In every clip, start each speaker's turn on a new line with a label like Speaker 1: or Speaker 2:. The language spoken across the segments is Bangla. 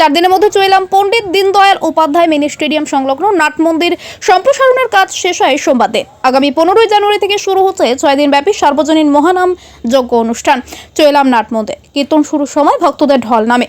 Speaker 1: চার দিনের মধ্যে চইলাম পণ্ডিত দীনদয়াল উপাধ্যায় মিনি স্টেডিয়াম সংলগ্ন নাট মন্দির। সম্প্রসারণের কাজ শেষ হয় সোমবারে আগামী পনেরোই জানুয়ারি থেকে শুরু হচ্ছে ছয় দিন ব্যাপী সার্বজনীন মহানাম যোগ্য অনুষ্ঠান। চইলাম নাট মন্দির। কীর্তন শুরুর সময় ভক্তদের ঢল নামে।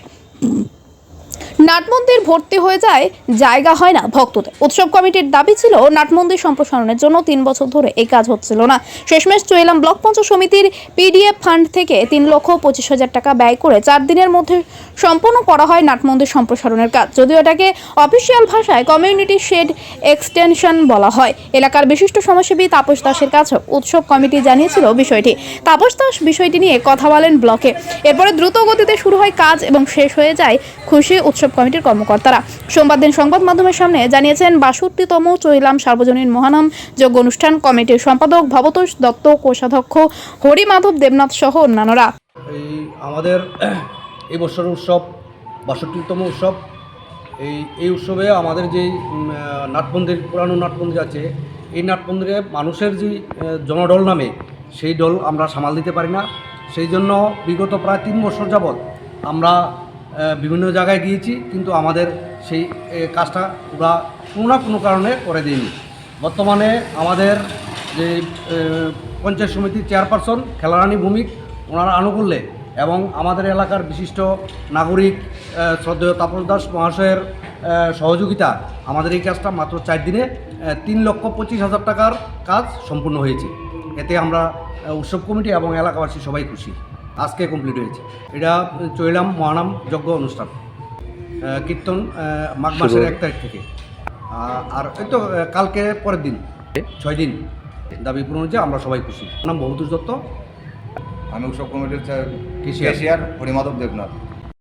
Speaker 1: নাটমন্দির ভর্তি হয়ে যায়, জায়গা হয় না ভক্তদের। উৎসব কমিটির দাবি ছিল, নাটমন্দির সম্প্রসারণের জন্য তিন বছর ধরে এই কাজ হচ্ছিল না। শেষমেশ চুয়েলাম ব্লক পঞ্চায়েত সমিতির পিডিএফ ফান্ড থেকে তিন লক্ষ পঁচিশ হাজার টাকা ব্যয় করে চার দিনের মধ্যে সম্পন্ন করা হয় নাটমন্দির সম্প্রসারণের কাজ। যদিও এটাকে অফিসিয়াল ভাষায় কমিউনিটি শেড এক্সটেনশন বলা হয়। এলাকার বিশিষ্ট সমাজসেবী তাপস দাসের কাছে উৎসব কমিটি জানিয়েছিল বিষয়টি। তাপস দাস বিষয়টি নিয়ে কথা বলেন ব্লকে। এরপরে দ্রুত গতিতে শুরু হয় কাজ এবং শেষ হয়ে যায় খুশি উৎসব কমিটির কর্মকর্তারা। সোমবার দিন সংবাদ মাধ্যমের সামনে জানিয়েছেন, বাষট্টিতম চৈলাম সার্বজনীন মহানাম যোগ্য অনুষ্ঠান কমিটির সম্পাদক ভবতোষ দত্ত, কোষাধ্যক্ষ হরিমাধব দেবনাথ সহ অন্যান্যরা।
Speaker 2: এই আমাদের এই বছরের উৎসব, বাষট্টিতম উৎসব, এই এই উৎসবে আমাদের যেই নাটমন্দির পুরানো নাটমন্দির আছে, এই নাটমন্দিরে মানুষের যে জনডল নামে, সেই দল আমরা সামাল দিতে পারি না। সেই জন্য বিগত প্রায় তিন বছর যাবৎ আমরা বিভিন্ন জায়গায় গিয়েছি কিন্তু আমাদের সেই কাজটা ওরা কোনো না কোনো কারণে করে দিইনি। বর্তমানে আমাদের যে পঞ্চায়েত সমিতির চেয়ারপারসন খেলারানী ভূমিক, ওনার আনুকূল্যে এবং আমাদের এলাকার বিশিষ্ট নাগরিক শ্রদ্ধেয় তাপস দাস মহাশয়ের সহযোগিতা আমাদের এই কাজটা মাত্র চার দিনে তিন লক্ষ পঁচিশ হাজার টাকার কাজ সম্পূর্ণ হয়েছে। এতে আমরা উৎসব কমিটি এবং এলাকাবাসী সবাই খুশি। আজকে কমপ্লিট হয়েছে। এটা চৈলাম মহানাম যজ্ঞ অনুষ্ঠান। কীর্তন মাঘ মাসের এক তারিখ থেকে। আর এই তো কালকে পরের দিন ছয় দিন। দাবি পূরণ হয়েছে আমরা সবাই খুশি। নাম বহুদূর দত্ত।
Speaker 3: আমি উৎসব কমিটির
Speaker 2: কৃষি
Speaker 3: কেশিয়ার হরিমাধব দেবনাথ।